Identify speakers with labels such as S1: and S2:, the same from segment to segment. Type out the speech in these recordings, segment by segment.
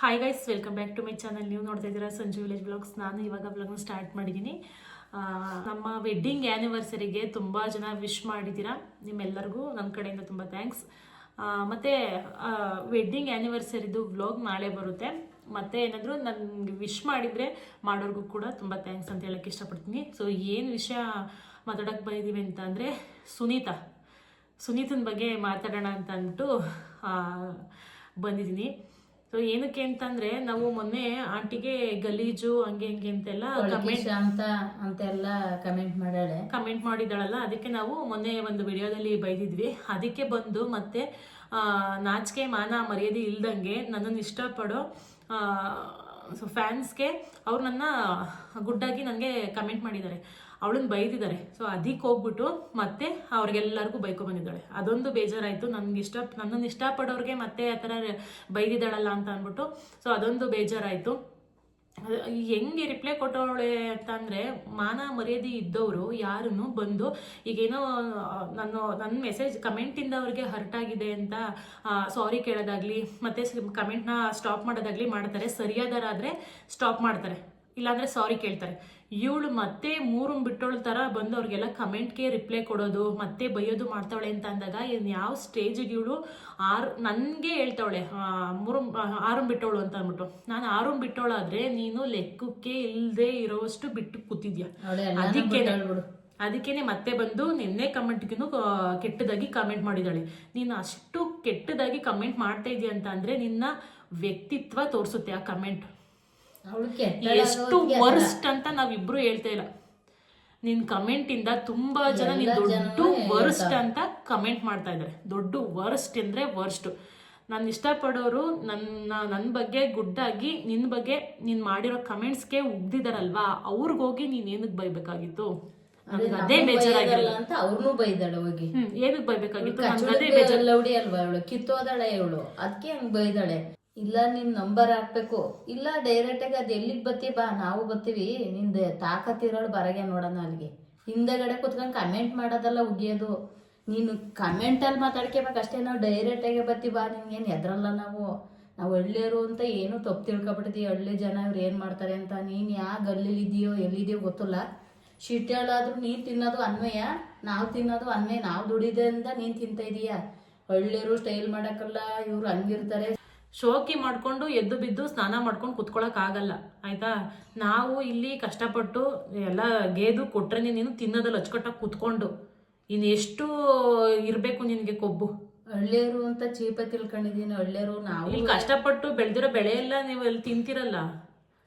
S1: Hi guys welcome back to my channel ನೀವು ನೋಡ್ತಾ ಇದ್ದೀರಾ ಸಂಜು ವಿಲೇಜ್ ಬ್ಲಾಗ್ಸ್ ನಾನು ಇವಾಗ ಬ್ಲಾಗ್ನ ಸ್ಟಾರ್ಟ್ ಮಾಡಿದ್ದೀನಿ. ನಮ್ಮ ವೆಡ್ಡಿಂಗ್ ಆ್ಯನಿವರ್ಸರಿಗೆ ತುಂಬ ಜನ ವಿಶ್ ಮಾಡಿದ್ದೀರಾ? ನಿಮ್ಮೆಲ್ಲರಿಗೂ ನನ್ನ ಕಡೆಯಿಂದ ತುಂಬ ಥ್ಯಾಂಕ್ಸ್ ಮತ್ತು ವೆಡ್ಡಿಂಗ್ ಆ್ಯನಿವರ್ಸರಿದು ವ್ಲಾಗ್ ನಾಳೆ ಬರುತ್ತೆ. ಮತ್ತು ಏನಾದರೂ ನನಗೆ ವಿಶ್ ಮಾಡಿದರೆ ಮಾಡೋರ್ಗೂ ಕೂಡ ತುಂಬ ಥ್ಯಾಂಕ್ಸ್ ಅಂತ ಹೇಳೋಕ್ಕೆ ಇಷ್ಟಪಡ್ತೀನಿ. ಸೊ ಏನು ವಿಷಯ ಮಾತಾಡೋಕ್ಕೆ ಬಂದಿದ್ದೀವಿ ಅಂತ ಅಂದರೆ ಸುನೀತಾ. ಸುನೀತನ ಬಗ್ಗೆ ಮಾತಾಡೋಣ ಅಂತ ಅಂದ್ಬಿಟ್ಟು ಬಂದಿದ್ದೀನಿ. ಸೊ ಏನಕ್ಕೆ ಅಂತಂದ್ರೆ ನಾವು ಮೊನ್ನೆ ಆಂಟಿಗೆ ಗಲೀಜು ಹಂಗೆ ಹಂಗೆ ಅಂತೆಲ್ಲ ಕಮೆಂಟ್
S2: ಅಂತ ಅಂತೆಲ್ಲ ಕಮೆಂಟ್ ಮಾಡಾಳೆ.
S1: ಕಮೆಂಟ್ ಮಾಡಿದಾಳಲ್ಲ ಅದಕ್ಕೆ ನಾವು ಮೊನ್ನೆ ಒಂದು ವಿಡಿಯೋದಲ್ಲಿ ಬೈದಿದ್ವಿ. ಅದಕ್ಕೆ ಬಂದು ಮತ್ತೆ ಆ, ನಾಚಿಕೆ ಮಾನ ಮರ್ಯಾದೆ ಇಲ್ದಂಗೆ ನನ್ನನ್ನು ಇಷ್ಟಪಡೋ ಸೊ ಫ್ಯಾನ್ಸ್ಗೆ ಅವ್ರು ನನ್ನ ಗುಡ್ಡಾಗಿ ನನಗೆ ಕಮೆಂಟ್ ಮಾಡಿದ್ದಾರೆ. ಅವಳನ್ನ ಬೈದಿದ್ದಾರೆ. ಸೊ ಅದಕ್ಕೆ ಹೋಗ್ಬಿಟ್ಟು ಮತ್ತೆ ಅವ್ರಿಗೆಲ್ಲರಿಗೂ ಬೈಕೊ ಬಂದಿದ್ದಾಳೆ. ಅದೊಂದು ಬೇಜಾರಾಯಿತು. ನನಗೆ ಇಷ್ಟ ನನ್ನನ್ನು ಇಷ್ಟಪಡೋರಿಗೆ ಮತ್ತೆ ಆ ಥರ ಬೈದಿದ್ದಾಳಲ್ಲ ಅಂತ ಅಂದ್ಬಿಟ್ಟು. ಸೊ ಅದೊಂದು ಬೇಜಾರಾಯಿತು. ಹೆಂಗೆ ರಿಪ್ಲೈ ಕೊಟ್ಟವಳೆ ಅಂತ ಅಂದರೆ, ಮಾನ ಮರ್ಯಾದೆ ಇದ್ದವರು ಯಾರನ್ನು ಬಂದು ಈಗೇನೋ, ನನ್ನ ನನ್ನ ಮೆಸೇಜ್ ಕಮೆಂಟಿಂದ ಅವ್ರಿಗೆ ಹರ್ಟ್ ಆಗಿದೆ ಅಂತ ಸಾರಿ ಕೇಳೋದಾಗ್ಲಿ, ಮತ್ತೆ ಕಮೆಂಟ್ನ ಸ್ಟಾಪ್ ಮಾಡೋದಾಗ್ಲಿ ಮಾಡ್ತಾರೆ. ಸರಿಯಾದರಾದರೆ ಸ್ಟಾಪ್ ಮಾಡ್ತಾರೆ. ಇಲ್ಲಾಂದರೆ ಸಾರಿ ಕೇಳ್ತಾರೆ. ಇವಳು ಮತ್ತೆ ಮೂರು ಬಿಟ್ಟೋಳ ಥರ ಬಂದು ಅವ್ರಿಗೆಲ್ಲ ಕಮೆಂಟ್ಗೆ ರಿಪ್ಲೈ ಕೊಡೋದು ಮತ್ತೆ ಬೈಯೋದು ಮಾಡ್ತಾವಳೆ ಅಂತ ಅಂದಾಗ ಇನ್ ಯಾವ ಸ್ಟೇಜಿಗೆ ಇವಳು ಆರು ನನಗೆ ಹೇಳ್ತಾವಳೆ ಮೂರು ಆರು ಬಿಟ್ಟೋಳು ಅಂತ ಅಂದ್ಬಿಟ್ಟು. ನಾನು ಆರು ಬಿಟ್ಟವಳಾದ್ರೆ ನೀನು ಲೆಕ್ಕಕ್ಕೆ ಇಲ್ಲದೆ ಇರೋವಷ್ಟು ಬಿಟ್ಟು ಕೂತಿದ್ಯಾ? ಅದಕ್ಕೆ ಅದಕ್ಕೇನೆ ಮತ್ತೆ ಬಂದು ನಿನ್ನೆ ಕಮೆಂಟ್ಗೂ ಕೆಟ್ಟದಾಗಿ ಕಮೆಂಟ್ ಮಾಡಿದಾಳೆ. ನೀನು ಅಷ್ಟು ಕೆಟ್ಟದಾಗಿ ಕಮೆಂಟ್ ಮಾಡ್ತಾ ಇದೀಯ ಅಂತ ಅಂದ್ರೆ ನಿನ್ನ ವ್ಯಕ್ತಿತ್ವ ತೋರಿಸುತ್ತೆ ಆ ಕಮೆಂಟ್ ಎಷ್ಟು ವರ್ಸ್ಟ್ ಅಂತ ನಾವಿಬ್ರು ಹೇಳ್ತಾ ಇಲ್ಲ. ನಿನ್ ಕಮೆಂಟ್ ಇಂದ ತುಂಬಾ ಜನ ನೀನ್ ದೊಡ್ಡ ವರ್ಸ್ಟ್ ಅಂತ ಕಮೆಂಟ್ ಮಾಡ್ತಾ ಇದ್ದಾರೆ. ದೊಡ್ಡ ವರ್ಸ್ಟ್ ಅಂದ್ರೆ ವರ್ಸ್ಟ್ ನಾನು ಇಷ್ಟಪಡೋರು ನನ್ನ ನನ್ನ ಬಗ್ಗೆ ಗುಡ್ಡಾಗಿ ನಿನ್ನ ಬಗ್ಗೆ ನೀನ್ ಮಾಡಿರೋ ಕಮೆಂಟ್ಸ್ಗೆ ಉಗ್ದಿದಾರಲ್ವಾ? ಅವ್ರಿಗೋಗಿ ನೀನ್ ಏನಕ್ ಬೈಬೇಕಾಗಿತ್ತು? ಅದೇ ಬೇಜಾರಾಗಿಲ್ಲ.
S2: ಅಂತ ಅವ್ರನ್ನೂ ಬೈದಾಳೆ ಹೋಗಿ.
S1: ಏನಕ್ ಏನಕ್ಕೆ ಬೈಬೇಕಾಗಿತ್ತು ಅದೇ
S2: ಅಲ್ವಾ ಅವಳು? ಕಿತ್ತೋದಾಳೆ ಇವಳು. ಅದಕ್ಕೆ ಹಂಗ್ ಬೈದಾಳೆ. ಇಲ್ಲ, ನಿನ್ ನಂಬರ್ ಹಾಕ್ಬೇಕು. ಇಲ್ಲ ಡೈರೆಕ್ಟ್ ಆಗಿ ಎಲ್ಲಿಗೆ ಬತ್ತಿ? ಬಾ, ನಾವು ಬತ್ತೀವಿ. ನಿಂದು ತಾಕತ್ತಿರೋಳು ಬರಗೆ ನೋಡೋಣ ಅಲ್ಲಿಗೆ. ಹಿಂದೆಗಡೆ ಕುತ್ಕೊಂಡ್ ಕಮೆಂಟ್ ಮಾಡೋದಲ್ಲ ಉಗಿಯೋದು. ನೀನು ಕಮೆಂಟ್ ಅಲ್ಲಿ ಮಾತಾಡ್ಕೋಬೇಕು ಅಷ್ಟೇ, ನಾವು ಡೈರೆಕ್ಟ್ ಆಗಿ ಬತ್ತಿ, ಬಾ, ನಿನ್ಗೇನು ಎದ್ರಲ್ಲ ನಾವು. ನಾವು ಹಳ್ಳಿಯರು ಅಂತ ಏನು ತಪ್ಪು ತಿಳ್ಕೊಬಿಟ್ಟಿದ್ದೀವಿ ಹಳ್ಳಿ ಜನ ಇವ್ರು ಏನು ಮಾಡ್ತಾರೆ ಅಂತ. ನೀನು ಯಾ ಗಲ್ಲಿಲಿದೆಯೋ ಎಲ್ಲಿದೆಯೋ ಗೊತ್ತಿಲ್ಲ. ಶಿಟ್ಯಾಳಾದ್ರೂ ನೀನು ತಿನ್ನೋದು ಅನ್ವಯ. ನಾವು ತಿನ್ನೋದು ಅನ್ವಯ. ನಾವು ದುಡಿದ್ರಿಂದ ನೀನು ತಿಂತ ಇದೀಯ. ಹಳ್ಳಿಯರು ಸ್ಟೈಲ್ ಮಾಡೋಕ್ಕಲ್ಲ, ಇವ್ರು ಹಂಗಿರ್ತಾರೆ.
S1: ಶೋಕಿ ಮಾಡ್ಕೊಂಡು ಎದ್ದು ಬಿದ್ದು ಸ್ನಾನ ಮಾಡ್ಕೊಂಡು ಕುತ್ಕೊಳಕ್ ಆಗಲ್ಲ. ಆಯ್ತಾ? ನಾವು ಇಲ್ಲಿ ಕಷ್ಟಪಟ್ಟು ಎಲ್ಲ ಗೇದು ಕೊಟ್ರೆ ನೀನು ತಿನ್ನೋದಲ್ಲಿ ಅಚ್ಚುಕಟ್ಟಾಗಿ ಕುತ್ಕೊಂಡು. ಇನ್ನು ಎಷ್ಟು ಇರಬೇಕು ನಿನಗೆ ಕೊಬ್ಬು.
S2: ಹಳ್ಳಿಯರು ಅಂತ ಚೀಪ ತಿಳ್ಕೊಂಡಿದೀನಿ ಹಳ್ಳಿಯರು ನಾವು
S1: ಇಲ್ಲಿ ಕಷ್ಟಪಟ್ಟು ಬೆಳೆದಿರೋ ಬೆಳೆ ಎಲ್ಲ ನೀವು ಅಲ್ಲಿ ತಿಂತಿರಲ್ಲ?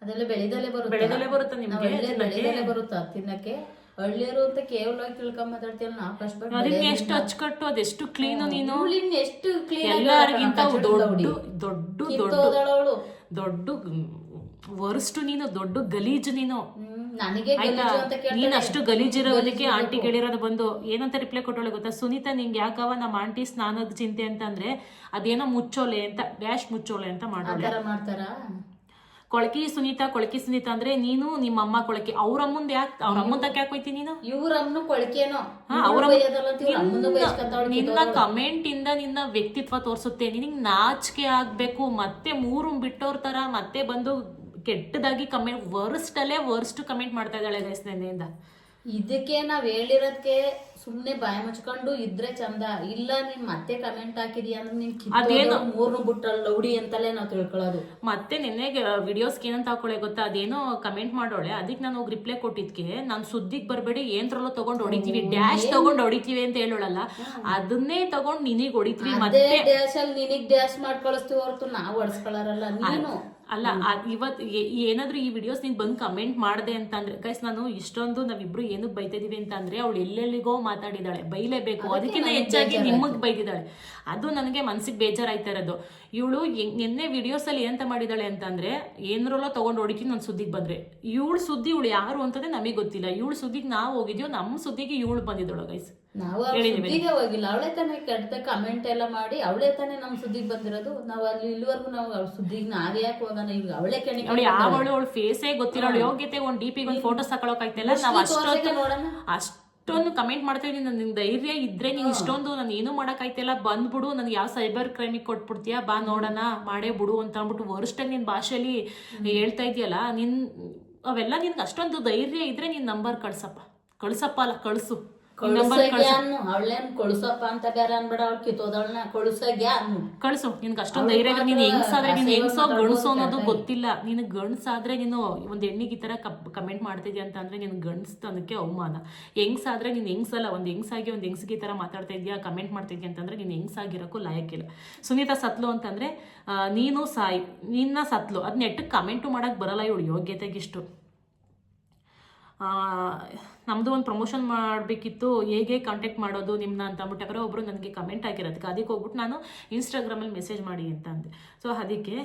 S2: ಅದೆಲ್ಲ ಬೆಳೆದಲ್ಲೇ ಬರುತ್ತೆ.
S1: ಬೆಳೆದಲ್ಲೇ ಬರುತ್ತೆ ನಿಮ್ಗೆ
S2: ಬೆಳೆದಲ್ಲೇ ಬರುತ್ತಾ ತಿನ್ನಕ್ಕೆ. ಹಳ್ಳಿಯರು ಅಂತ ಕೇವಲವಾಗಿ ತಿಳ್ಕೊಂಡ್ ಮಾತಾಡ್ತೀಯಲ್ಲ ನಾವು ಕಷ್ಟಪಟ್ಟು
S1: ಅದನ್ನ ಎಷ್ಟು ಅಚ್ಚುಕಟ್ಟು ಅದೆಷ್ಟು ಕ್ಲೀನು ನೀನು?
S2: ಇವ್ಳಿನ್ ಎಷ್ಟು ಕ್ಲೀನ್
S1: ಎಲ್ಲರಿಗಿಂತ ದೊಡ್ಡ ದೊಡ್ಡ ದೊಡ್ಡ ದೊಡ್ಡ ವರ್ಸ್ಟ್ ನೀನು ದೊಡ್ಡ ಗಲೀಜು ನೀನು.
S2: ನನಗೆ.
S1: ನೀನ್ ಅಷ್ಟು ಗಲೀಜಿರೋದಕ್ಕೆ ಆಂಟಿ ಕೇಳಿರೋದು ಬಂದು ಏನಂತ ರಿಪ್ಲೈ ಕೊಟ್ಟೋಳೆ ಗೊತ್ತಾ? ಸುನೀತಾ ನಿಂಗೆ ಯಾಕವ ನಮ್ಮ ಆಂಟಿ ಸ್ನಾನದ ಚಿಂತೆ ಅಂತಂದ್ರೆ ಅದೇನೋ ಮುಚ್ಚೋಲೆ ಅಂತ ಡ್ಯಾಶ್ ಮುಚ್ಚೋಲೆ ಅಂತ
S2: ಮಾಡ್ತಾರ
S1: ಮಾಡೋಳೆ.
S2: ಮಾಡ್ತಾರಾ?
S1: ಕೊಳಕಿ ಸುನೀತಾ ಕೊಳಕಿ ಸುನೀತಾ ಅಂದ್ರೆ ನೀನು ನಿಮ್ಮ ಅಮ್ಮ ಕೊಳಕಿ. ಅವ್ರ ಅಮ್ಮಂದ್ ಯಾಕೆ ಅವ್ರ ತಕ್ಕ ಯಾಕೆ ಹೋಯ್ತಿ ನೀನು?
S2: ಇವ್ರನ್ನು ಕೊಳಕೇನೋ.
S1: ನಿನ್ನ ಕಮೆಂಟ್ ಇಂದ ನಿನ್ನ ವ್ಯಕ್ತಿತ್ವ ತೋರಿಸುತ್ತೆ. ನಿನ್ ನಾಚಿಕೆ ಆಗ್ಬೇಕು. ಮತ್ತೆ ಮೂರು ಬಿಟ್ಟೋರ್ ತರ ಮತ್ತೆ ಬಂದು ಕೆಟ್ಟದಾಗಿ ಕಮೆಂಟ್ ವರ್ಸ್ಟ್ ಅಲ್ಲೇ ವರ್ಸ್ಟ್ ಕಮೆಂಟ್ ಮಾಡ್ತಾ ಇದ್ದಾಳೆ ಗೈಸ್ ನೆನ್ನೆಯಿಂದ
S2: ಇದಕ್ಕೆ ನಾವ್ ಹೇಳಿರೋದಕ್ಕೆ ಸುಮ್ನೆ ಬಾಯ ಮುಚ್ಕೊಂಡು ಇದ್ರೆ ಚಂದ. ಇಲ್ಲ ನೀನ್ ಮತ್ತೆ ಕಮೆಂಟ್ ಹಾಕಿದ್ಯಾ ಅಂದ್ರೆ ನೀನ್ ಅದೇನು ಮೂರ್ನು ಬುಟ್ಟಲ್ ಲೌಡಿ ಅಂತಲೇ ನಾವ್ ತಿಳ್ಕೊಳ್ಳೋದು.
S1: ಮತ್ತೆ ನಿನ್ನೆ ವಿಡಿಯೋಸ್ಗೆ ಏನಂತ ಹಾಕೊಳ್ಳೆ ಗೊತ್ತಾ? ಅದೇನೋ ಕಮೆಂಟ್ ಮಾಡೋಳೆ. ಅದಕ್ಕೆ ನಾನು ಹೋಗಿ ರಿಪ್ಲೈ ಕೊಟ್ಟಿದ್ಕೆ. ನಾನು ಸುದ್ದಿಗೆ ಬರಬೇಡಿ ಏನ್ರಲ್ಲೋ ತಗೊಂಡ್ ಹೊಡಿತೀವಿ. ಡ್ಯಾಶ್ ತಗೊಂಡ್ ಹೊಡಿತೀವಿ ಅಂತ ಹೇಳೋಳಲ್ಲ. ಅದನ್ನೇ ತಗೊಂಡ್ ನಿನಗ್ ಹೊಡಿತೀವಿ ಮತ್ತೆ
S2: ಡ್ಯಾಶ್ ಅಲ್ಲಿ ನಿನಗ್ ಡ್ಯಾಶ್ ಮಾಡ್ಕೊಳಿಸ್ತೀವಿ ಹೊರತು ನಾವು ಹೊಡ್ಸ್ಕೊಳ್ಳಾರಲ್ಲ ನೀನು.
S1: ಅಲ್ಲ ಇವತ್ತು ಏನಾದ್ರೂ ಈ ವಿಡಿಯೋಸ್ ನೀನ್ ಬಂದು ಕಮೆಂಟ್ ಮಾಡ್ದೆ ಅಂತಂದ್ರೆ ಗೈಸ್ ನಾನು ಇಷ್ಟೊಂದು ನಾವಿಬ್ರು ಏನಕ್ಕೆ ಬೈತಿದೀವಿ ಅಂತಂದ್ರೆ ಅಂತ ಅಂದ್ರೆ ಅವಳು ಎಲ್ಲೆಲ್ಲಿಗೋ ಮಾತಾಡಿದಾಳೆ ಬೈಲೇಬೇಕು. ಅದಕ್ಕಿಂತ ಹೆಚ್ಚಾಗಿ ನಿಮಗ್ ಬೈದಿದ್ದಾಳೆ ಅದು ನನಗೆ ಮನ್ಸಿಗೆ ಬೇಜಾರಾಯ್ತಾ ಇರೋದು. ಇವಳು ನಿನ್ನೆ ವಿಡಿಯೋಸ್ ಅಲ್ಲಿ ಏನಂತ ಮಾಡಿದಾಳೆ ಅಂತಂದ್ರೆ ಏನರಲ್ಲೋ ತಗೊಂಡ್ ಹೊಡಿತೀನಿ ನನ್ನ ಸುದ್ದಿಗೆ ಬಂದ್ರೆ. ಇವಳು ಸುದ್ದಿ ಇವಳು ಯಾರು ಅಂತಂದ್ರೆ ನಮಗೆ ಗೊತ್ತಿಲ್ಲ. ಇವಳು ಸುದ್ದಿಗೆ ನಾವು ಹೋಗಿದ್ಯೋ ನಮ್ಮ ಸುದ್ದಿಗೆ ಇವಳು ಬಂದಿದ್ದಳು ಗೈಸ್
S2: ನಾವು ಸುದ್ದಿಗೆ ಹೋಗಿಲ್ಲ ಅವಳೇ ತಾನೇ ಕೆಟ್ಟ ಕಮೆಂಟ್ ಎಲ್ಲ ಮಾಡಿ ಅವಳೇ ತಾನೇ ನಮ್ ಸುದ್ದಿಗೆ ಬಂದಿರೋದು. ನಾವು ಅಲ್ಲಿ ಇಲ್ಲಿವರೆಗೂ ನಾವು ಅವ್ಳ ಸುದ್ದಿಗೆ ನಾವೇ ಯಾಕೆ ಹೋಗೋಣ. ಈಗ ಅವಳೇ ಕೆಣಿ
S1: ಅವಳು ಯಾವಳು ಅವಳು ಫೇಸೇ ಗೊತ್ತಿರೋಳು ಯೋಗ್ಯತೆ ಒಂದ್ ಡಿಪಿಗೆ ಒಂದು ಫೋಟೋಸ್ ತಕೊಳಕ್ ಆಯ್ತಲ್ಲ ನಾವ್ ಅಷ್ಟೊಂದು
S2: ನೋಡೋಣ.
S1: ಅಷ್ಟೊಂದು ಇಷ್ಟೊಂದು ಕಮೆಂಟ್ ಮಾಡ್ತೀವಿ. ನೀನ್ ನಿನ್ ಧೈರ್ಯ ಇದ್ರೆ ನೀನ್ ಇಷ್ಟೊಂದು ನಾನು ಏನು ಮಾಡಕ್ಕಾಯ್ತಿಲ್ಲ. ಬಂದ್ಬಿಡು. ನನ್ಗೆ ಯಾವ ಸೈಬರ್ ಕ್ರೈಮಿಗೆ ಕೊಟ್ಬಿಡ್ತೀಯ? ಬಾ ನೋಡೋಣ. ಮಾಡೇ ಬಿಡು ಅಂತ ಅಂದ್ಬಿಟ್ಟು ವರ್ಸ್ಟಾಗಿ ನಿನ್ ಭಾಷೆಯಲ್ಲಿ ಹೇಳ್ತಾ ಇದೆಯಲ್ಲ ನಿನ್ ಅವೆಲ್ಲ ನಿನ್ಗೆ ಅಷ್ಟೊಂದು ಧೈರ್ಯ ಇದ್ರೆ ನಿನ್ನ ನಂಬರ್ ಕಳ್ಸಪ್ಪ. ಕಳ್ಸಪ್ಪ ಅಲ್ಲ ಕಳ್ಸು.
S2: ಅವಳೇನ್ ಕೊಳ್ಸಪ್ಪ ಅಂತ ಬೇರೆ ಅನ್ಬೇಡ ಅವಳು ಕಿತ್ತೋದವಳನ್ನ ಕೊಳುಸಗ್ಯ ಅನ್ನು
S1: ಕಳ್ಸು ನಿನ್ಗೆ ಅಷ್ಟೊಂದು ಧೈರ್ಯ ಇದ್ರೆ ನೀನು ಹೆಂಗ್ಸಾದ್ರೆ ನೀನು ಹೆಂಗ್ಸೋ ಗಣಸೋ ಅನ್ನೋದು ಗೊತ್ತಿಲ್ಲ. ನೀನು ಗಂಡ್ಸಾದ್ರೆ ನೀನು ಒಂದು ಹೆಣ್ಣಿಗೆ ಈ ಥರ ಕಮೆಂಟ್ ಮಾಡ್ತಿದ್ಯಾ ಅಂತ ಅಂದ್ರೆ ನೀನು ಗಂಡಸ್ತನಕ್ಕೆ ಅವಮಾನ. ಹೆಂಗ್ಸಾದ್ರೆ ನೀನು ಹೆಂಗ್ಸಲ್ಲ ಒಂದು ಹೆಂಗ್ಸಾಗಿ ಒಂದು ಹೆಂಗ್ಸಿಗೆ ಈ ಥರ ಮಾತಾಡ್ತಾ ಇದೆಯಾ ಕಮೆಂಟ್ ಮಾಡ್ತಿದ್ಯಾ ಅಂತಂದ್ರೆ ನೀನು ಹೆಂಗ್ಸಾಗಿರೋಕ್ಕೂ ಲಾಯಕ್ಕಿಲ್ಲ ಸುನೀತಾ ಸತ್ಲು ಅಂತಂದ್ರೆ ನೀನು ಸಾಯಿ ನಿನ್ನ ಸತ್ಲು. ಅದ್ ನೆಟ್ಟಗೆ ಕಮೆಂಟು ಮಾಡಕ್ ಬರಲ್ಲ ಇವಳು ಯೋಗ್ಯತೆಗಿಷ್ಟು. ಆ, ನಮ್ದು ಒಂದು ಪ್ರಮೋಷನ್ ಮಾಡಬೇಕಿತ್ತು. ಹೇಗೆ ಕಾಂಟ್ಯಾಕ್ಟ್ ಮಾಡೋದು ನಿಮ್ಮನ್ನ ಅಂತ ಅಂದ್ಬಿಟ್ಟು ಯಾಕಂದ್ರೆ ಒಬ್ಬರು ನನಗೆ ಕಮೆಂಟ್ ಆಗಿರೋದಕ್ಕೆ ಅದಕ್ಕೆ ಹೋಗ್ಬಿಟ್ಟು ನಾನು ಇನ್ಸ್ಟಾಗ್ರಾಮಲ್ಲಿ ಮೆಸೇಜ್ ಮಾಡಿ ಅಂತ ಅಂದೆ. ಸೊ ಅದಕ್ಕೆ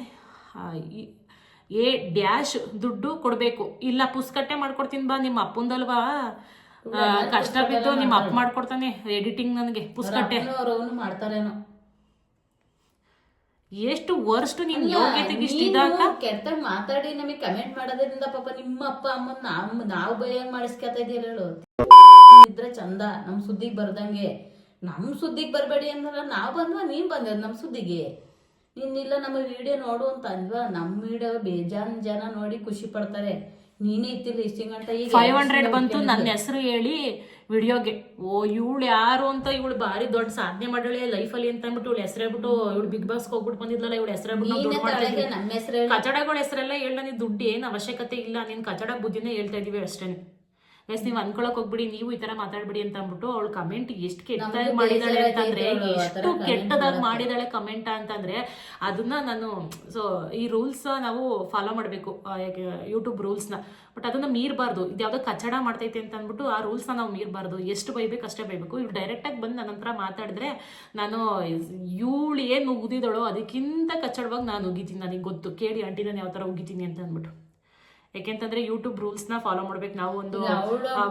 S1: ಏ ಡ್ಯಾಶ್ ದುಡ್ಡು ಕೊಡಬೇಕು. ಇಲ್ಲ ಪುಸ್ಕಟ್ಟೆ ಮಾಡ್ಕೊಡ್ತೀನಿ ಬಾ ನಿಮ್ಮ ಅಪ್ಪಂದಲ್ವಾ? ಕಷ್ಟ ಬಿದ್ದು ನಿಮ್ಮ ಅಪ್ಪ ಮಾಡ್ಕೊಡ್ತಾನೆ ಎಡಿಟಿಂಗ್ ನನಗೆ ಪುಸ್ಕಟ್ಟೆ
S2: ಮಾಡ್ತಾರೇನೋ.
S1: ಎಷ್ಟು ವರ್ಸ್ಟ್ ನಿನ್ ಯೋಗ್ಯತೆಗೆ ಇಷ್ಟ ಇದಾಕ?
S2: ಕೆಟ್ಟಾಗ ಮಾತಾಡಿ ನಮಗೆ ಕಮೆಂಟ್ ಮಾಡೋದ್ರಿಂದ ಪಾಪ ನಿಮ್ಮ ಅಪ್ಪ ಅಮ್ಮನ್ ನಾವ್ ನಾವು ಬೈಯಂಗ್ ಮಾಡಿಸ್ಕೊತಾ ಇದೀರ ಇದ್ರ ಚಂದ ನಮ್ ಸುದ್ದಿಗ್ ಬರ್ದಂಗೆ. ನಮ್ ಸುದ್ದಿಗ್ ಬರ್ಬೇಡಿ ಅಂದ್ರ ನಾವ್ ಬಂದ್ವ ನೀನ್ ಬಂದ ನಮ್ ಸುದ್ದಿಗೆ? ನೀನಿಲ್ಲ ನಮ್ಮ ವಿಡಿಯೋ ನೋಡು ಅಂತ ಅಂದ್ವಾ ನಮ್ ವಿಡಿಯೋ ಬೇಜಾನ್ ಜನ ನೋಡಿ ಖುಷಿ ಪಡ್ತಾರೆ. ನೀನೇ ಇತ್ತಿಲ್ಲ ಇಷ್ಟು ಈಗ
S1: ಫೈವ್ ಹಂಡ್ರೆಡ್ ಬಂತು ನನ್ನ ಹೆಸರು ಹೇಳಿ ವಿಡಿಯೋಗೆ ಓ ಇವಳು ಯಾರು ಅಂತ ಇವಳು ಭಾರಿ ದೊಡ್ಡ ಸಾಧನೆ ಮಾಡಳೆ ಲೈಫಲ್ಲಿ ಅಂತ ಅಂದ್ಬಿಟ್ಟು ಇವಳು ಹೆಸರು ಬಿಟ್ಟು ಇವಳು ಬಿಗ್ ಬಾಸ್ಗೆ ಹೋಗ್ಬಿಟ್ಟು ಬಂದಿದ್ಲಲ್ಲ ಇವಳು ಹೆಸರು ಹೇಳ್ಬಿಟ್ಟು
S2: ನೀನೇ
S1: ದುಡ್ಡು ಮಾಡ್ತಾ
S2: ತಲೆಗೆ
S1: ಇದ್ವಿ
S2: ನಮ್ಮ ಹೆಸರು
S1: ಕಚಡಗಳ ಹೆಸರೆಲ್ಲ ಹೇಳ ನೀನು ದುಡ್ಡು ಏನು ಅವಶ್ಯಕತೆ ಇಲ್ಲ ನೀನು ಕಚಡ ಬುದ್ಧಿನೇ ಹೇಳ್ತಾ ಇದೀವಿ ಅಷ್ಟೇ ಎಸ್ ನೀವು ಅನ್ಕೊಳಕ್ ಹೋಗ್ಬಿಡಿ ನೀವು ಈ ತರ ಮಾತಾಡ್ಬಿಡಿ ಅಂತ ಅಂದ್ಬಿಟ್ಟು ಅವಳು ಕಮೆಂಟ್ ಎಷ್ಟು ಕೆಟ್ಟದಾಗಿ ಮಾಡಿದಾಳೆ ಅಂತಂದ್ರೆ ಎಷ್ಟು ಕೆಟ್ಟದಾಗಿ. ಮಾಡಿದಾಳೆ ಕಮೆಂಟ್ ಅಂತಂದ್ರೆ ಅದನ್ನ ನಾನು ಸೊ ಈ ರೂಲ್ಸ್ ನಾವು ಫಾಲೋ ಮಾಡಬೇಕು ಯೂಟ್ಯೂಬ್ ರೂಲ್ಸ್ನ ಬಟ್ ಅದನ್ನ ಮೀರಬಾರ್ದು. ಯಾವ್ದೋ ಕಚ್ಚಡ ಮಾಡ್ತೈತೆ ಅಂತ ಅಂದ್ಬಿಟ್ಟು ಆ ರೂಲ್ಸ್ನ ನಾವು ಮೀರಬಾರ್ದು. ಎಷ್ಟು ಬೈಬೇಕು ಅಷ್ಟೇ ಬೈಬೇಕು. ಇವ್ರು ಡೈರೆಕ್ಟಾಗಿ ಬಂದು ನನ್ನ ಹತ್ರ ಮಾತಾಡಿದ್ರೆ ನಾನು ಇವಳು ಏನು ಉಗಿದಿದಳೋ ಅದಕ್ಕಿಂತ ಕಚ್ಚಡವಾಗಿ ನಾನು ಉಗಿತೀನಿ ನನಗೆ ಗೊತ್ತು. ಕೇಳಿ ಆಂಟಿ ನಾನು ಯಾವ ಥರ ಉಗಿತೀನಿ ಅಂತ ಅಂದ್ಬಿಟ್ಟು. ಯಾಕೆಂತಂದ್ರೆ ಯೂಟ್ಯೂಬ್ನ ಫಾಲೋ ಮಾಡ್ಬೇಕು ನಾವು ಒಂದು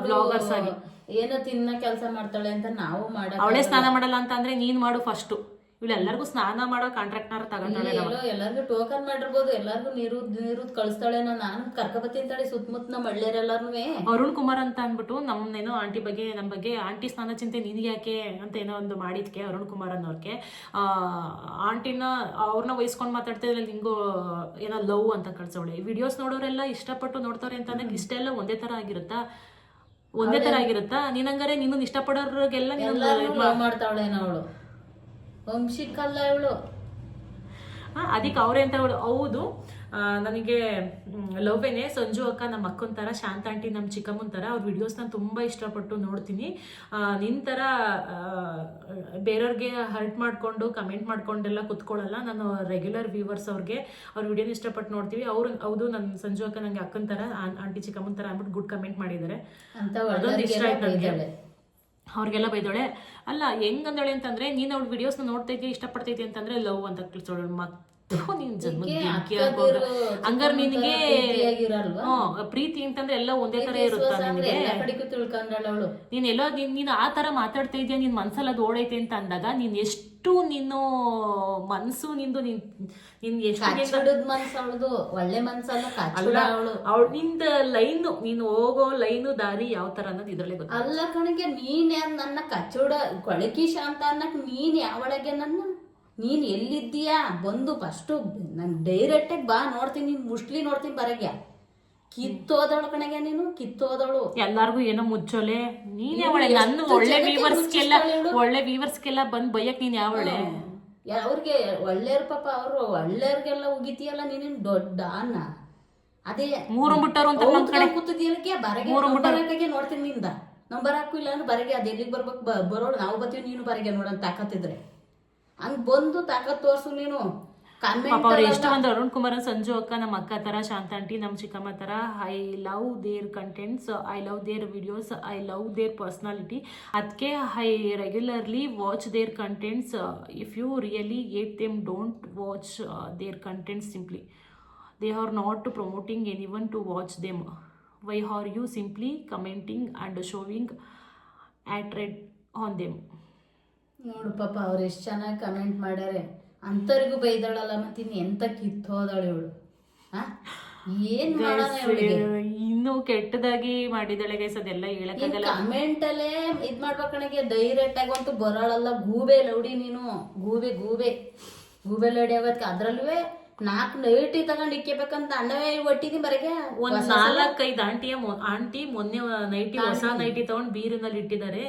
S1: ಬ್ಲಾಗರ್ಸ್ ಆಗಿ.
S2: ಏನೋ ತಿನ್ನ ಕೆಲಸ ಮಾಡ್ತಾಳೆ ಅಂತ ನಾವು ಮಾಡ
S1: ಅವಳೇ ಸ್ನಾನ ಮಾಡಲ್ಲ ಅಂತ ಅಂದ್ರೆ ನೀನ್ ಮಾಡು ಫಸ್ಟ್ ಇವಳು ಎಲ್ಲರಿಗೂ ಸ್ನಾನ ಮಾಡೋ ಕಾಂಟ್ರಾಕ್ಟ್ನಾರ ತಗೊಂಡಾಳೆ
S2: ಎಲ್ಲಾರ್ಗು ಟೋಕನ್ ಮಾಡಿರ್ಬೋದು ಎಲ್ಲಾರ್ಗು ನೀರು ನೀರು ಕಳಿಸ್ತಾಳೇನೋ ನಾನು ಕರ್ಕೊಬತ್ತಿ ಅಂತಾಳೆ ಸುತ್ತಮುತ್ತ ನಮ್ಮ ಹಳ್ಳಿಯರೆಲ್ಲಾರ್ನು
S1: ಅರುಣ್ ಕುಮಾರ್ ಅಂತ ಅಂದ್ಬಿಟ್ಟು ನಮ್ಮನ್ನೇನೋ ಆಂಟಿ ಬಗ್ಗೆ ನಮ್ಮ ಬಗ್ಗೆ ಆಂಟಿ ಸ್ನಾನ ಚಿಂತೆ ನಿನಗೆ ಯಾಕೆ ಅಂತ ಏನೋ ಒಂದು ಮಾಡಿದ್ಕೆ ಅರುಣ್ ಕುಮಾರ್ ಅನ್ನೋರ್ಗೆ. ಆ, ಆಂಟಿನ ಅವ್ರನ್ನ ವಹಿಸ್ಕೊಂಡು ಮಾತಾಡ್ತಾ ಇದ್ರೆ ನಿಂಗು ಏನೋ ಲವ್ ಅಂತ ಕಳ್ಸೋಳೆ ವಿಡಿಯೋಸ್ ನೋಡೋರೆಲ್ಲ ಇಷ್ಟಪಟ್ಟು ನೋಡ್ತಾರೆ ಅಂತ ಅಂದ್ರೆ ಇಷ್ಟೆಲ್ಲ ಒಂದೇ ತರ ಆಗಿರುತ್ತಾ? ಒಂದೇ ತರ ಆಗಿರುತ್ತಾ? ನೀನಂಗಾರೆ ನೀನು ಇಷ್ಟಪಡೋರ್ಗೆಲ್ಲ
S2: ಮಾಡ್ತಾವಳೆ ಅವಳು ವಂಶಿಕಲ್ಲ ಇವಳು?
S1: ಅದಕ್ಕೆ ಅವರೇ ಅಂತ ಅವಳು ಹೌದು. ನನಗೆ ಲವ್ವೇನೆ ಸಂಜು ಅಕ್ಕ ನಮ್ಮ ಅಕ್ಕನ ಥರ ಶಾಂತ ಆಂಟಿ ನಮ್ಮ ಚಿಕ್ಕಮ್ಮನ ಥರ ಅವ್ರ ವಿಡಿಯೋಸ್ನ ತುಂಬ ಇಷ್ಟಪಟ್ಟು ನೋಡ್ತೀನಿ. ಆ, ನಿನ್ ಥರ ಬೇರೆಯವ್ರಿಗೆ ಹರ್ಟ್ ಮಾಡಿಕೊಂಡು ಕಮೆಂಟ್ ಮಾಡ್ಕೊಂಡೆಲ್ಲ ಕುತ್ಕೊಳ್ಳಲ್ಲ ನಾನು ರೆಗ್ಯುಲರ್ ವ್ಯೂವರ್ಸ್ ಅವ್ರಿಗೆ ಅವ್ರ ವಿಡಿಯೋನ ಇಷ್ಟಪಟ್ಟು ನೋಡ್ತೀವಿ. ಅವ್ರು ಹೌದು ನನ್ನ ಸಂಜು ಅಕ್ಕ ನನಗೆ ಅಕ್ಕನ ಥರ ಆಂಟಿ ಚಿಕ್ಕಮ್ಮನ ಥರ ಅಂದ್ಬಿಟ್ಟು ಗುಡ್ ಕಮೆಂಟ್ ಮಾಡಿದ್ದಾರೆ. ಅದೊಂದು ಇಷ್ಟ ಆಯ್ತು ನನಗೆ. ಅವ್ರಿಗೆಲ್ಲ ಬೈದೋಳೆ, ಅಲ್ಲ ಹೆಂಗ್ ಅಂತಂದರೆ, ನೀನು ಅವ್ಳ ವಿಡಿಯೋಸ್ನ ನೋಡ್ತಾ ಇದೀಯ ಇಷ್ಟಪಡ್ತೈತಿ ಅಂತಂದ್ರೆ, ಲವ್ ಅಂತ ಕಳಿಸೋಳು ಮತ್ ನಿನ್ ಬೆಂಕಿ ಹಂಗಾರ ನಿನಗೆ ಪ್ರೀತಿ ಅಂತಂದ್ರೆ ಎಲ್ಲ ಒಂದೇ ತರ ಇರುತ್ತಾ ನಿನಗೆ? ನೀನ್ ಎಲ್ಲೋ ನೀನ್ ಆ ತರ ಮಾತಾಡ್ತಾ ಇದೀಯ? ನಿನ್ ಮನ್ಸಲ್ಲಿ ಅದು ಓಡೈತೆ ಅಂತ ಅಂದಾಗ ನೀನ್ ಎಷ್ಟು ನೀನು ಮನ್ಸು ನಿಂದು ನಿನ್ ನಿನ್ ಎಷ್ಟು
S2: ಒಳ್ಳೆ ಮನ್ಸಲ್ಲ ಅವಳು.
S1: ನಿಂದ ಲೈನು ನೀನ್ ಹೋಗೋ ಲೈನು ದಾರಿ ಯಾವ ತರ ಅನ್ನೋದು ಇದ್ರಲ್ಲೇ ಗೊತ್ತ
S2: ಅಲ್ಲ ಕಣಗೆ ನೀನ್ ನನ್ನ ಕಚ್ಚೋಡ ಕೊಳಕಿ ಶಾಂತ ಅನ್ನಕ್ ನೀನ್ ಯಾವಳಗೆ ನನ್ನ ನೀನ್ ಎಲ್ಲಿದ್ದೀಯಾ? ಬಂದು ಫಸ್ಟು ನನ್ ಡೈರೆಕ್ಟ್ ಆಗಿ ಬಾ ನೋಡ್ತೀನಿ ನೀನ್ ಮುಷ್ಲಿ ನೋಡ್ತೀನಿ ಬರಗ್ಯ. ಕಿತ್ತೋದವಳು ಕಣಗೆ ನೀನು? ಕಿತ್ತೋದವಳು.
S1: ಎಲ್ಲಾರ್ಗು ಏನೋ ಮುಚ್ಚೋಲೆ? ನೀನ್ ಯಾವಳೆ ನನ್ನ ಒಳ್ಳೆ ವ್ಯೂವರ್ಸ್ಗೆಲ್ಲ? ಒಳ್ಳೆ ವ್ಯೂವರ್ಸ್ಗೆಲ್ಲ ಬಂದ್ ಬೈಯಕ್ ನೀನ್ ಯಾವಳೆ
S2: ಅವ್ರಿಗೆ ಒಳ್ಳೆಯವ್ರ ಪಾಪ ಅವ್ರು ಒಳ್ಳೆಯವ್ರಿಗೆಲ್ಲ ಉಗಿತೀಯಲ್ಲ ನೀನೇನು ದೊಡ್ಡ ಅನ್ನ ಅದೇ
S1: ಮೂರು ಮುಟ್ಟರು ಅಂತ ನಮ್ಮ ಕಡೆ
S2: ಕೂತಿದ್ಯಲ್ಲಕ್ಕೆ ಬರಗೆ ಮೂರು ಮುಟ್ಟರಕ್ಕೆ ನೋಡ್ತೀನಿ ನಿಂದ. ನಂಬರ್ ಹಾಕು ಇಲ್ಲ ಅಂದ್ರೆ ಬರಗೆ ಅದು ಎಲ್ಲಿಗೆ ಬರ್ಬೇಕು? ಬರೋಳು ನಾವು ಬರ್ತೀವಿ ನೀನು ಬರಗೆ ನೋಡಂತ ತಾಕತ್ತಿದ್ರೆ ಹಂಗ್ ಬಂದು ತಾಕತ್ ತೋರ್ಸು ನೀನು.
S1: ಪಾಪ ಅವ್ರು
S2: ಕಮೆಂಟ್
S1: ಎಷ್ಟು ಮಂದಿ ಅರುಣ್ ಕುಮಾರ್ ಸಂಜು ಅಕ್ಕ ನಮ್ಮ ಅಕ್ಕ ತರ ಶಾಂತ ಆಂಟಿ ನಮ್ಮ ಚಿಕ್ಕಮ್ಮ ತರ I love their contents I love their videos I love their personality ಅದಕ್ಕೆ I regularly watch their contents if you really hate them don't watch their contents simply they are not promoting any one to watch them why are you simply commenting and showing hatred on them
S2: ನೋಡು ಪಾಪ ಅವ್ರು ಎಷ್ಟು ಚೆನ್ನಾಗಿ comment ಮಾಡ್ಯಾರೆ. ಅಂತರಿಗೂ ಬೈದಾಳಲ್ಲ ಮತ್ತೆ ಇನ್ನು ಎಂತ ಕಿತ್ತೋದಾಳು ಇವಳು. ಹಾ ಏನ್ ಮಾಡೋಣ ಇವಳಿಗೆ?
S1: ಇನ್ನು ಕೆಟ್ಟದಾಗಿ ಮಾಡಿದಾಳೆ ಗೈಸ್ ಅದೆಲ್ಲ ಹೇಳಕ್ಕಾಗಲ್ಲ.
S2: ಕಮೆಂಟ್ ಅಲ್ಲೇ ಇದ್ ಮಾಡ್ಬೇಕಣಗೆ ಡೈರೆಕ್ಟ್ ಆಗಿ ಅಂತೂ ಬರೋಳಲ್ಲ. ಗೂಬೆ ಲೌಡಿ ನೀನು. ಗೂಬೆ ಗೂಬೆ. ಗೂಬೆ ಲೌಡಿ ಆಗತ್ಕ ಅದ್ರಲ್ವೇ ನಾಲ್ಕು ನೈಟಿ ತಗೊಂಡ್ ಇಕ್ಕಬೇಕಂತ ಅಣ್ಣವೇ ಒಟ್ಟಿದೀನಿ ಬರಗೆ
S1: ಒಂದ್ ನಾಲ್ಕೈದು ಆಂಟಿಯ ಆಂಟಿ ಮೊನ್ನೆ ನೈಟಿ ಹೊಸ ನೈಟಿ ತಗೊಂಡ್ ಬೀರಿನಲ್ಲಿ ಇಟ್ಟಿದ್ದಾರೆ.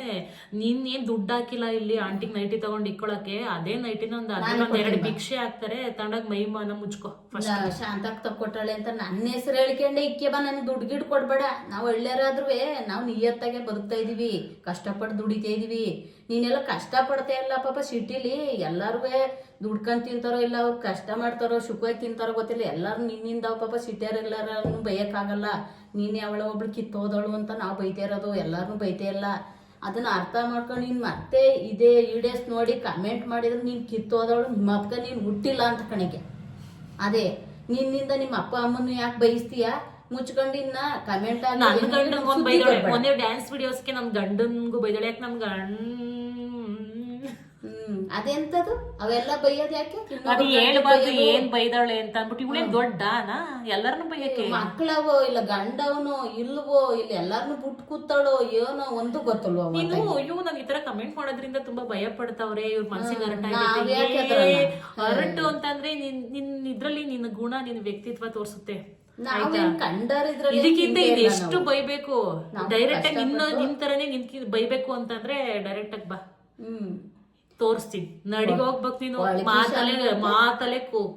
S1: ನಿನ್ನೇನ್ ಏನ್ ದುಡ್ಡು ಹಾಕಿಲ್ಲ ಇಲ್ಲಿ ಆಂಟಿಗ್ ನೈಟಿ ತಗೊಂಡ್ ಇಕ್ಕೊಳಕ್ಕೆ? ಅದೇ ನೈಟಿನ ಒಂದ್ ಅದ್ರಲ್ಲಿ ಒಂದ್ ಎರಡು ಭಿಕ್ಷೆ ಹಾಕ್ತಾರೆ ತಗೊಂಡಾಗ ಮೈ ಮಾನ ಮುಚ್ಕೋ ಶಾಂತ
S2: ಶಾಂತಕ್ ತಕ್ಕೊಟ್ಟಾಳೆ ಅಂತ ನನ್ನ ಹೆಸರು ಹೇಳ್ಕೊಂಡೆ ಇಕ್ಕೆ ಬಾ ನನ್ ದುಡ್ಡು ಗಿಡ್ ಕೊಡ್ಬೇಡ. ನಾವ್ ಒಳ್ಳೆಯರಾದ್ರೂ ನಾವ್ ನಿಯತ್ತಾಗೆ ಬದುಕ್ತಾ ಇದೀವಿ ಕಷ್ಟಪಟ್ಟು ದುಡಿತಾ ಇದೀವಿ. ನೀನೆಲ್ಲ ಕಷ್ಟ ಪಡ್ತಾ ಇಲ್ಲ ಪಾಪ ಸಿಟಿಲಿ ಎಲ್ಲಾರು ದುಡ್ಕೊಂಡ್ ತಿಂತಾರೋ ಇಲ್ಲ ಅವ್ರು ಕಷ್ಟ ಮಾಡ್ತಾರೋ ಸುಖವಾಗಿ ತಿಂತಾರೋ ಗೊತ್ತಿಲ್ಲ. ಎಲ್ಲಾರು ನಿನ್ನಿಂದ ಪಾಪ ಸಿಟಿಯರ್ ಎಲ್ಲಾರನ್ನು ಬೈಯಕ್ಕಾಗಲ್ಲ. ನೀನೇ ಅವಳ ಒಬ್ಳು ಕಿತ್ತೋದಳು ಅಂತ ನಾವು ಬೈತಾ ಇರೋದು ಎಲ್ಲಾರು ಬೈತಾ ಇಲ್ಲ. ಅದನ್ನ ಅರ್ಥ ಮಾಡ್ಕೊಂಡು ನೀನ್ ಮತ್ತೆ ಇದೇ ವಿಡಿಯೋಸ್ ನೋಡಿ ಕಮೆಂಟ್ ಮಾಡಿದ್ರೆ ನೀನ್ ಕಿತ್ತೋದವಳು ನಿಮ್ಮ ಅಪ್ಪ ನೀನ್ ಹುಟ್ಟಿಲ್ಲ ಅಂತ ಕಣಿಗೆ ಅದೇ ನಿನ್ನಿಂದ ನಿಮ್ಮ ಅಪ್ಪ ಅಮ್ಮನ ಯಾಕೆ ಬಯಸ್ತೀಯ ಮುಚ್ಕೊಂಡಿನ್ನ ಕಮೆಂಟ್
S1: ಒಂದ್ ಡ್ಯಾನ್ಸ್ ವಿಡಿಯೋಸ್ಗೆ ನಮ್ ಗಂಡನ್ಗೂ ಬೈದಳೆ. ಯಾಕೆ ನನ್ ಗಂಡ
S2: ಅದೆಂತದು? ಅವೆಲ್ಲ ಬೈಯೋದ್ ಯಾಕೆ?
S1: ಅದು ಹೇಳ್ಬಾರ್ದು ಏನ್ ಬೈದಾಳೆ ಅಂತ ಅಂದ್ಬಿಟ್ಟು ಇವಳೇನ್ ದೊಡ್ಡನಾ? ಎಲ್ಲರನ್ನು ಬೈಯಕ್ಕೆ?
S2: ಮಕ್ಕಳವೋ ಇಲ್ಲ ಗಂಡವನೋ ಇಲ್ವೋ ಇಲ್ಲ ಎಲ್ಲಾರ್ನು ಬಿಟ್ಟು ಕೂತಾಳೋ ಏನೋ ಒಂದು ಗೊತ್ತಲ್ವೋ.
S1: ನೀನು ಅಯ್ಯೋ ನಂಗೆ ಈ ತರ ಕಮೆಂಟ್ ಮಾಡೋದ್ರಿಂದ ತುಂಬಾ ಭಯ ಪಡ್ತಾವ್ರೆ ಇವ್ರ ಮನ್ಸಿಗೆ ಹರಟ
S2: ನಾವ್?
S1: ಹರಟು ಅಂತಂದ್ರೆ ನಿನ್ ನಿನ್ ಇದ್ರಲ್ಲಿ ನಿನ್ನ ಗುಣ ನಿನ್ ವ್ಯಕ್ತಿತ್ವ ತೋರಿಸುತ್ತೆ. ಇದಕ್ಕಿಂತ ಇದು ಎಷ್ಟು ಬೈಬೇಕು? ಡೈರೆಕ್ಟ್ ಆಗಿ ನಿನ್ನ ನಿನ್ ತರನೇ ನಿನ್ ಬೈಬೇಕು ಅಂತಂದ್ರೆ ಡೈರೆಕ್ಟ್ ಆಗಿ ಬಾ.
S2: ಹ್ಮ್.
S1: ತೋರಿಸ್ತೀನಿ. ನಡಿಗೆ ಹೋಗ್ಬೇಕು ನೀನು. ಮಾತಲೆ ಮಾತಲೆ ಕೋ-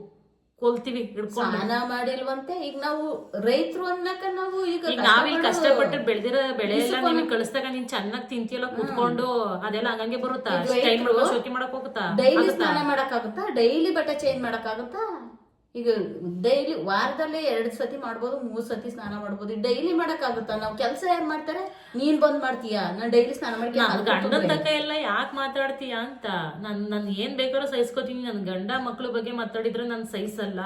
S1: ಕೊಲ್ತೀವಿ ಹಿಡ್ಕೊಂಡು.
S2: ಸ್ನಾನ ಮಾಡಿಲ್ವಂತೆ ಈಗ ನಾವು ರೈತರು ಅನ್ನಕ ನಾವು ಈಗ
S1: ಈಗ ನಾವಿಲ್ಲಿ ಕಷ್ಟಪಟ್ಟು ಬೆಳೆದಿರೋ ಬೆಳೆ ಎಲ್ಲ ನಿಮಗೆ ಕಳಿಸ್ದಾಗ ನೀನ್ ಚೆನ್ನಾಗಿ ತಿಂತಿಯಲ್ಲ ಕೂತ್ಕೊಂಡು ಅದೆಲ್ಲ ಹಂಗಂಗೆ ಬರುತ್ತಾ? ಸ್ಟೈಲ್ ಶೋಕಿ ಮಾಡಕ್ ಹೋಗುತ್ತಾ?
S2: ಡೈಲಿ ಸ್ನಾನ ಮಾಡಕ್ಕಾಗುತ್ತಾ? ಡೈಲಿ ಬಟ್ಟೆ ಚೇಂಜ್ ಮಾಡಕ್ಕಾಗುತ್ತಾ? ಈಗ ಡೈಲಿ ವಾರದಲ್ಲಿ ಎರಡು ಸತಿ ಮಾಡ್ಬೋದು ಮೂರ್ ಸತಿ ಸ್ನಾನ ಮಾಡ್ಬೋದು. ಡೈಲಿ ಮಾಡಕ್ಕಾಗುತ್ತಾ? ನಾವು ಕೆಲಸ ಯಾರು ಮಾಡ್ತಾರೆ? ನೀನ್ ಬಂದ್ ಮಾಡ್ತೀಯಾ? ನಾನು ಡೈಲಿ ಸ್ನಾನ ಮಾಡ್ತೀಯ
S1: ಗಂಡನ ಎಲ್ಲ ಯಾಕೆ ಮಾತಾಡ್ತೀಯ ಅಂತ? ನನ್ ನನ್ ಏನ್ ಬೇಕಾದ್ರೂ ಸಹಿಸ್ಕೋತೀನಿ. ನನ್ ಗಂಡ ಮಕ್ಳ ಬಗ್ಗೆ ಮಾತಾಡಿದ್ರೆ ನನ್ ಸಹಿಸಲ್ಲ.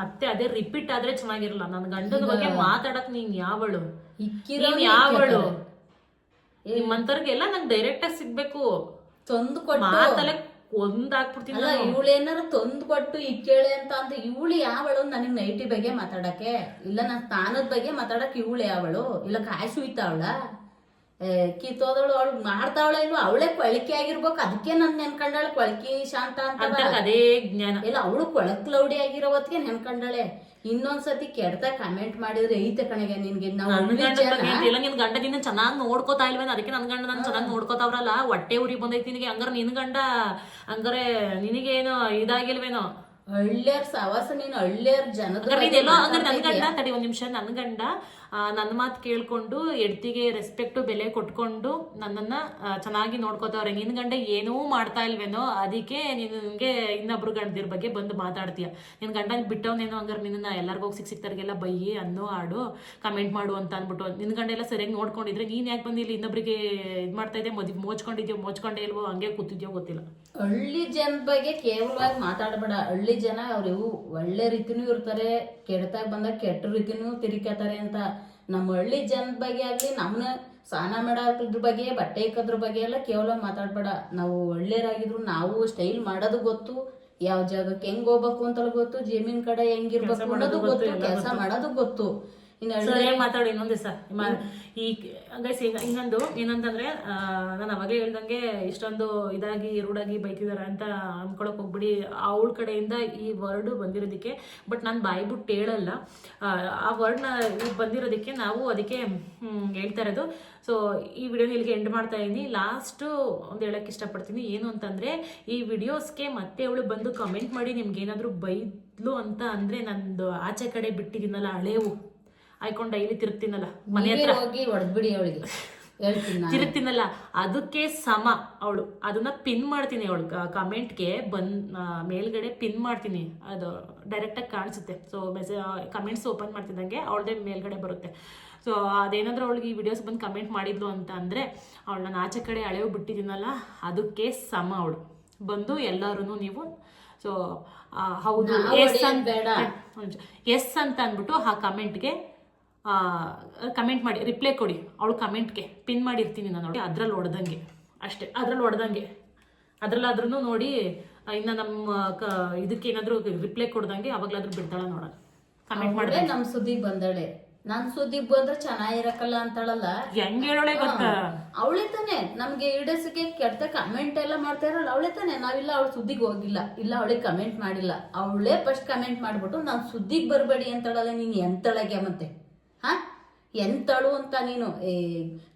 S1: ಮತ್ತೆ ಅದೇ ರಿಪೀಟ್ ಆದ್ರೆ ಚೆನ್ನಾಗಿರಲ್ಲ. ನನ್ ಗಂಡನ ಬಗ್ಗೆ ಮಾತಾಡಕ್ ನೀನ್ ಯಾವಳು? ನೀನ್ ಯಾವಳು? ನಿಮ್ಮಂತವ್ರಿಗೆಲ್ಲ ನಂಗೆ ಡೈರೆಕ್ಟ್ ಆಗಿ ಸಿಗ್ಬೇಕು.
S2: ತಂದು ಕೊಟ್ಟು
S1: ಮಾತಲೆ ಒಂದ್
S2: ಇವಳು ಏನಾರು ತಂದು ಕೊಟ್ಟು ಇಕ್ಕೇಳೆ ಅಂತ ಅಂದ್ರೆ ಇವಳು ಯಾವಳು ನನಗೆ ನೈಟಿ ಬಗ್ಗೆ ಮಾತಾಡಕ್ಕೆ? ಇಲ್ಲ ನನ್ ಸ್ನಾನದ ಬಗ್ಗೆ ಮಾತಾಡಕ್ ಇವಳು ಯಾವಳು? ಇಲ್ಲ ಕಾಯಿ ಅವಳ ಕಿತ್ತೋದವಳು ಅವಳು ಮಾಡ್ತಾವಳ ಇಲ್ವ? ಅವಳೇ ಕೊಳಕೆ ಆಗಿರ್ಬೇಕು. ಅದಕ್ಕೆ ನನ್ ನೆನ್ಕೊಂಡಾಳೆ ಕೊಳಕಿ ಶಾಂತ ಅಂತ
S1: ಅಂತ ಅದೇ ಜ್ಞಾನ.
S2: ಇಲ್ಲ ಅವಳು ಕೊಳಕ್ ಲೌಡಿ ಆಗಿರೋ ಹೊತ್ತಿಗೆ ನೆನ್ಕೊಂಡಾಳೆ. ಇನ್ನೊಂದ್ಸತಿ ಕೆಡ್ತ ಕಮೆಂಟ್ ಮಾಡಿದ್ರೆ ಐತೆ ಕಣಗೆ ನಿನ್ಗೆ ನಾವು
S1: ನನ್ ಗಂಡ ನಿನ್ನ ಚೆನ್ನಾಗಿ ನೋಡ್ಕೋತಾ ಇಲ್ವೇನ ಅದಕ್ಕೆ ನನ್ ಗಂಡ ನನ್ ಚೆನ್ನಾಗಿ ನೋಡ್ಕೋತಾವ್ರಲ್ಲ ಹೊಟ್ಟೆ ಉರಿ ಬಂದೈತಿ ನಿನಗೆ ಹಂಗಾರ ನಿನ್ ಗಂಡ ಹಂಗಾರೆ ನಿನಗೇನು ಇದಾಗಿಲ್ವೇನೋ?
S2: ಹಳ್ಳಿಯರ್ ಸವಾಸ ನೀನು ಹಳ್ಳಿಯರ್
S1: ಜನ ನನ್ ಗಂಡ ತಡಿ ಒಂದ್ ನಿಮಿಷ ನನ್ ಗಂಡ ನನ್ನ ಮಾತು ಕೇಳಿಕೊಂಡು ಎಡ್ತಿಗೆ ರೆಸ್ಪೆಕ್ಟು ಬೆಲೆ ಕೊಟ್ಕೊಂಡು ನನ್ನನ್ನ ಚೆನ್ನಾಗಿ ನೋಡ್ಕೋತಾವ್ರೆ. ನಿನ್ ಗಂಡ ಏನೂ ಮಾಡ್ತಾ ಇಲ್ವೇನೋ, ಅದಕ್ಕೆ ನಿನ್ಗೆ ಇನ್ನೊಬ್ರು ಗಂಡದಿರ ಬಗ್ಗೆ ಬಂದು ಮಾತಾಡ್ತೀಯ. ನಿನ್ ಗಂಡ ಬಿಟ್ಟವನೇನೋ ಹಂಗಾರೆ ನಿನ್ನ ಎಲ್ಲರಿಗೂ ಸಿಕ್ ಸಿಕ್ತವ್ರಿಗೆಲ್ಲ ಬೈಯಿ, ಅನ್ನೋ ಆಡು ಕಮೆಂಟ್ ಮಾಡು ಅಂತ ಅಂದ್ಬಿಟ್ಟು. ನಿನ್ ಗಂಡ ಎಲ್ಲ ಸರಿಯಾಗಿ ನೋಡ್ಕೊಂಡಿದ್ರೆ ನೀನ್ ಯಾಕೆ ಬಂದು ಇಲ್ಲಿ ಇನ್ನೊಬ್ರಿಗೆ ಇದು ಮಾಡ್ತಾ ಇದ್ದೆ ಮದ್ ಮೋಚ್ಕೊಂಡಿದ್ಯೋ ಮೋಚ್ಕೊಂಡೇ ಇಲ್ವೋ, ಹಂಗೆ ಕೂತಿದ್ಯೋ ಗೊತ್ತಿಲ್ಲ.
S2: ಹಳ್ಳಿ ಜನ ಬಗ್ಗೆ ಕೇವಲವಾಗಿ ಮಾತಾಡಬೇಡ. ಹಳ್ಳಿ ಜನ ಅವ್ರು ಇವು ಒಳ್ಳೆ ರೀತಿನೂ ಇರ್ತಾರೆ ಕೆಡ್ತಾಗ ಬಂದಾಗ ಕೆಟ್ಟ ರೀತಿನೂ ತಿರುಗ್ಯಾತಾರೆ ಅಂತ ನಮ್ಮ ಹಳ್ಳಿ ಜನದ ಬಗ್ಗೆ ಆಗಲಿ ನಮ್ಮನ್ನ ಸ್ನಾನ ಮಾಡೋದ್ರ ಬಗ್ಗೆ ಬಟ್ಟೆ ಇಕ್ಕೋದ್ರ ಬಗ್ಗೆ ಎಲ್ಲ ಕೇವಲ ಮಾತಾಡಬೇಡ. ನಾವು ಒಳ್ಳೆಯರಾಗಿದ್ರು ನಾವು ಸ್ಟೈಲ್ ಮಾಡೋದು ಗೊತ್ತು. ಯಾವ ಜಾಗಕ್ಕೆ ಹೆಂಗ್ ಹೋಗ್ಬೇಕು ಅಂತಲೂ ಗೊತ್ತು. ಜಮೀನ್ ಕಡೆ ಹೆಂಗಿರ್ಬೇಕು ಅನ್ನೋದು ಗೊತ್ತು ಕೆಲಸ ಮಾಡೋದು ಗೊತ್ತು.
S1: ಸರಿಯಾಗಿ ಮಾತಾಡಿ ಇನ್ನೊಂದು ದಿವಸ. ಈ ಗೈಸ್ ಇನ್ನೊಂದು ಏನಂತಂದ್ರೆ ನಾನು ಅವಾಗಲೇ ಹೇಳ್ದಂಗೆ ಇಷ್ಟೊಂದು ಇದಾಗಿ ರೂಢಾಗಿ ಬೈತಿದಾರ ಅಂತ ಅನ್ಕೊಳಕ್ ಹೋಗ್ಬಿಡಿ. ಅವಳ ಕಡೆಯಿಂದ ಈ ವರ್ಡ್ ಬಂದಿರೋದಕ್ಕೆ ಬಟ್ ನಾನು ಬಾಯಿ ಬಿಟ್ಟು ಹೇಳಲ್ಲ. ಆ, ವರ್ಡ್ನ ಬಂದಿರೋದಕ್ಕೆ ನಾವು ಅದಕ್ಕೆ ಹ್ಮ್, ಹೇಳ್ತಾ ಇರೋದು. ಸೊ ಈ ವಿಡಿಯೋನ ಇಲ್ಲಿಗೆ ಎಂಡ್ ಮಾಡ್ತಾ ಇದ್ದೀನಿ ಲಾಸ್ಟು ಒಂದು ಹೇಳಕ್ಕೆ ಇಷ್ಟಪಡ್ತೀನಿ. ಏನು ಅಂತಂದ್ರೆ ಈ ವಿಡಿಯೋಸ್ಗೆ ಮತ್ತೆ ಅವಳು ಬಂದು ಕಮೆಂಟ್ ಮಾಡಿ ನಿಮ್ಗೆ ಏನಾದರೂ ಬೈದ್ಲು ಅಂತ ಅಂದ್ರೆ ನಂದು ಆಚೆ ಕಡೆ ಬಿಟ್ಟಿದ್ದೀನಲ್ಲ ಹಳೇವು ಆಯ್ಕೊಂಡು ಡೈಲಿ ತಿರುತ್ತಿನಲ್ಲ ಮನೆ
S2: ಹತ್ರ. ಹೋಗಿ ಹೊಡೆದ್ಬಿಡಿ ಅವಳಿಗೆ.
S1: ತಿರುಗ್ತೀನಲ್ಲ ಅದಕ್ಕೆ ಸಮ ಅವಳು. ಅದನ್ನ ಪಿನ್ ಮಾಡ್ತೀನಿ ಅವಳು. ಕಮೆಂಟ್ಗೆ ಬಂದ್ ಮೇಲ್ಗಡೆ ಪಿನ್ ಮಾಡ್ತೀನಿ. ಅದು ಡೈರೆಕ್ಟಾಗಿ ಕಾಣಿಸುತ್ತೆ. ಸೊ ಮೆಸೇಜ್ ಕಮೆಂಟ್ಸ್ ಓಪನ್ ಮಾಡ್ತಿದ್ದಂಗೆ ಅವಳದೇ ಮೇಲ್ಗಡೆ ಬರುತ್ತೆ. ಸೊ ಅದೇನಾದ್ರೂ ಅವಳಿಗೆ ಈ ವಿಡಿಯೋಸ್ ಬಂದು ಕಮೆಂಟ್ ಮಾಡಿದ್ಲು ಅಂತ ಅಂದ್ರೆ ಅವಳು ನಾನು ಆಚೆ ಕಡೆ ಹಳೆವು ಬಿಟ್ಟಿದ್ದೀನಲ್ಲ ಅದಕ್ಕೆ ಸಮ ಅವಳು. ಬಂದು ಎಲ್ಲರೂ ನೀವು ಸೊ ಹೌದು ಎಸ್ ಅಂತ
S2: ಬೇಡ.
S1: ಎಸ್ ಅಂತ ಅಂದ್ಬಿಟ್ಟು ಆ ಕಮೆಂಟ್ಗೆ ಕಮೆಂಟ್ ಮಾಡಿ ರಿಪ್ಲೈ ಕೊಡಿ. ಅವಳು ಕಮೆಂಟ್ಗೆ ಪಿನ್ ಮಾಡಿರ್ತೀನಿ ನಾನು ನೋಡಿ. ಅದ್ರಲ್ಲಿ ಹೊಡೆದಂಗೆ ಅಷ್ಟೇ. ಅದ್ರಲ್ಲಿ ಹೊಡೆದಂಗೆ ಅದ್ರಲ್ಲಾದ್ರೂ ನೋಡಿ ಇನ್ನು ನಮ್ಮ ಕ ಇದಕ್ಕೆ ಏನಾದರೂ ರಿಪ್ಲೈ ಕೊಡ್ದಂಗೆ ಅವಾಗಲಾದ್ರೂ ಬಿಡ್ತಾಳ ನೋಡೋಣ ಕಮೆಂಟ್ ಮಾಡಿದ್ರೆ
S2: ನಮ್ಮ ಸುದ್ದಿಗ್ ಬಂದಳೆ. ನನ್ ಸುದ್ದಿಗ್ ಬಂದ್ರೆ ಚೆನ್ನಾಗಿರಕಲ್ಲ ಅಂತಾಳಲ್ಲ.
S1: ಹೆಂಗ್ ಹೇಳೋಳೆ ಗೊತ್ತಾ?
S2: ಅವಳೇ ತಾನೆ. ನಮ್ಗೆ ಈಡಸಿಗೆ ಕೆಟ್ಟ ಕಮೆಂಟ್ ಎಲ್ಲ ಮಾಡ್ತಾ ಇರೋಲ್ಲ. ಅವಳೇ ತಾನೆ. ನಾವಿಲ್ಲ ಅವಳ ಸುದ್ದಿಗೆ ಹೋಗಿಲ್ಲ. ಇಲ್ಲ ಅವಳಿಗೆ ಕಮೆಂಟ್ ಮಾಡಿಲ್ಲ. ಅವಳೇ ಫಸ್ಟ್ ಕಮೆಂಟ್ ಮಾಡ್ಬಿಟ್ಟು ನಾನ್ ಸುದ್ದಿಗ್ ಬರಬೇಡಿ ಅಂತಾಳಲ್ಲ ನೀನ್ ಎಂತಳಗೆ ಮತ್ತೆ. ಹಾ? ಎಂತಳು ಅಂತ ನೀನು? ಏ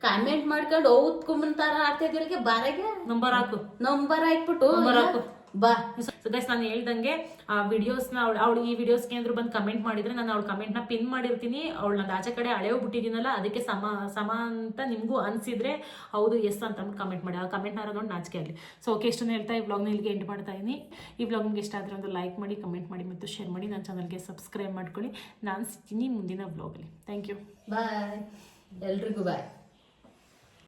S2: ಕಾಮೆಂಟ್ ಮಾಡ್ಕೊಂಡು ಓದ್ಕೊಂಬಂತಾರ ಆಡ್ತಾ ಬಾರಾಗೆ ಬಾರಗೆ?
S1: ನಂಬರ್ ಹಾಕು.
S2: ನಂಬರ್ ಹಾಕ್ಬಿಟ್ಟು ನಂಬರ್
S1: ಹಾಕು.
S2: ಬಾ.
S1: ಸೊ ಗೈಸ್ ನಾನು ಹೇಳ್ದಂಗೆ, ಆ ವಿಡಿಯೋಸ್ನ ಅವಳು ಅವಳು ಈ ವಿಡಿಯೋಸ್ಗೆ ಏನಾದ್ರು ಬಂದು ಕಮೆಂಟ್ ಮಾಡಿದ್ರೆ ನಾನು ಅವಳ ಕಮೆಂಟ್ನ ಪಿನ್ ಮಾಡಿರ್ತೀನಿ. ಅವಳು ನಾನು ಆಚೆ ಕಡೆ ಹಳೆವು ಬಿಟ್ಟಿದ್ದೀನಲ್ಲ ಅದಕ್ಕೆ ಸಮ ಸಮ ಅಂತ ನಿಮಗೂ ಅನಿಸಿದ್ರೆ ಹೌದು ಎಸ್ ಅಂತ ಕಮೆಂಟ್ ಮಾಡಿ. ಆ ಕಮೆಂಟ್ನ ನೋಡಿ ನಾಚಿಕೆ ಆಗಲಿ. ಸೊ ಓಕೆ ಇಷ್ಟನ್ನು ಹೇಳ್ತಾ ಈ ವ್ಲಾಗ್ನ ಇಲ್ಲಿಗೆ ಎಂಡ್ ಮಾಡ್ತಾ ಇದ್ದೀನಿ ಈ ವ್ಲಾಗ್ ನಿಮ್ಗೆ ಇಷ್ಟ ಆದರೆ ಒಂದು ಲೈಕ್ ಮಾಡಿ ಕಮೆಂಟ್ ಮಾಡಿ ಮತ್ತು ಶೇರ್ ಮಾಡಿ. ನನ್ನ ಚಾನಲ್ಗೆ ಸಬ್ಸ್ಕ್ರೈಬ್ ಮಾಡ್ಕೊಳ್ಳಿ. ನಾನು ಸಿಗ್ತೀನಿ ಮುಂದಿನ ವ್ಲಾಗಲ್ಲಿ ಥ್ಯಾಂಕ್ ಯು
S2: ಬಾಯ್ ಎಲ್ರಿಗೂ ಬಾಯ್